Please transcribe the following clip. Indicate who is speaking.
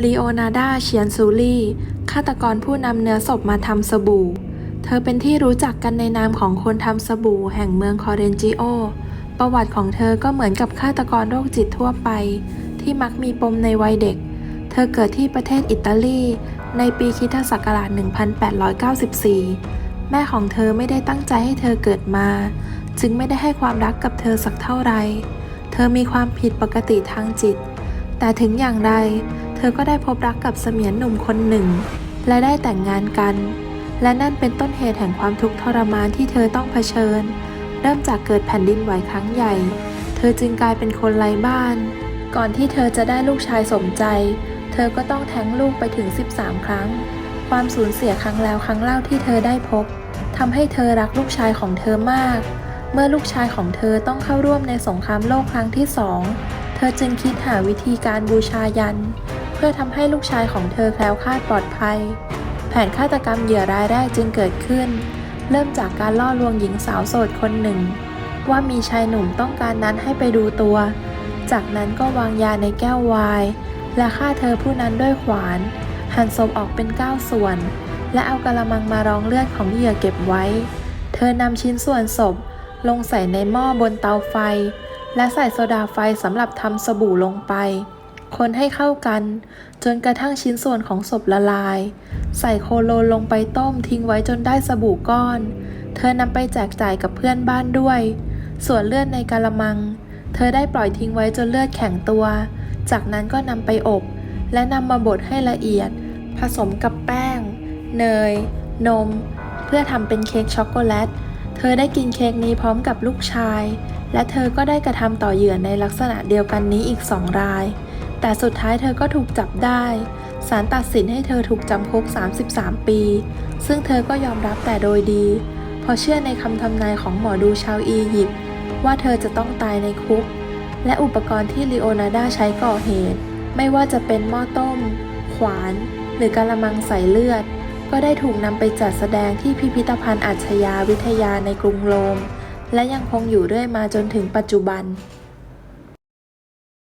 Speaker 1: ลีโอนาร์ดาเชียนซูลีฆาตกรผู้นำเนื้อศพมาทำสบู่ เธอเป็นที่รู้จักกันในนามของคนทำสบู่แห่งเมืองคอเรนจิโอ ประวัติของเธอก็เหมือนกับฆาตกรโรคจิตทั่วไป ที่มักมีปมในวัยเด็ก เธอเกิดที่ประเทศอิตาลี ในปีคริสตศักราช 1894 แม่ของเธอไม่ได้ตั้งใจให้เธอเกิดมา จึงไม่ได้ให้ความรักกับเธอสักเท่าไหร่ เธอมีความผิดปกติทางจิต แต่ถึงอย่างไร ธอก็ได้พบรักกับเสมียนหนุ่มคนหนึ่ง และได้แต่งงานกัน และนั่นเป็นต้นเหตุแห่งความทุกข์ทรมานที่เธอต้องเผชิญ เริ่มจากเกิดแผ่นดินไหวครั้งใหญ่ เธอจึงกลายเป็นคนไร้บ้าน ก่อนที่เธอจะได้ลูกชายสมใจ เธอก็ต้องแท้งลูกไปถึง 13 ครั้ง ความสูญเสียครั้งแล้วครั้งเล่าที่เธอได้พบทำให้เธอรักลูกชายของเธอมาก เมื่อลูกชายของเธอต้องเข้าร่วมในสงครามโลกครั้งที่สองเธอจึงคิดหาวิธีการบูชายัน พื่อทำให้ลูกชายของเธอแคล้วคลาดปลอดภัย แผนฆาตกรรมเหยื่อรายแรกจึงเกิดขึ้น เริ่มจากการล่อลวงหญิงสาวโสดคนหนึ่ง ว่ามีชายหนุ่มต้องการนั้นให้ไปดูตัว จากนั้นก็วางยาในแก้วไวน์และฆ่าเธอผู้นั้นด้วยขวาน หั่นศพออกเป็นเก้าส่วน และเอากระมังมารองเลือดของเหยื่อเก็บไว้ เธอนำชิ้นส่วนศพ ลงใส่ในหม้อบนเตาไฟ และใส่โซดาไฟสำหรับทำสบู่ลงไป คนให้เข้ากัน จนกระทั่งชิ้นส่วนของศพละลาย ใส่โคโลนลงไปต้มทิ้งไว้จนได้สบู่ก้อน เธอนำไปแจกจ่ายกับเพื่อนบ้านด้วย ส่วนเลือดในกะละมัง เธอได้ปล่อยทิ้งไว้จนเลือดแข็งตัว จากนั้นก็นำไปอบ และนำมาบดให้ละเอียด ผสมกับแป้ง เนย นม เพื่อทำเป็นเค้กช็อกโกแลต เธอได้กินเค้กนี้พร้อมกับลูกชายและเธอก็ได้กระทำต่อเหยื่อในลักษณะเดียวกันนี้อีกสองราย แต่สุดท้ายเธอก็ถูกจับได้ศาลตัดสินให้เธอถูกจำคุก 33 ปี ซึ่งเธอก็ยอมรับแต่โดยดีเพราะเชื่อในคำทำนายของหมอดูชาวอียิปต์ว่าเธอจะต้องตายในคุก และอุปกรณ์ที่ลีโอนาร์ดาใช้ก่อเหตุ ไม่ว่าจะเป็นหม้อต้ม ขวาน หรือกะละมังใส่เลือด ก็ได้ถูกนำไปจัดแสดงที่พิพิธภัณฑ์อัจฉริยะวิทยาในกรุงโรม และยังคงอยู่เรื่อยมาจนถึงปัจจุบัน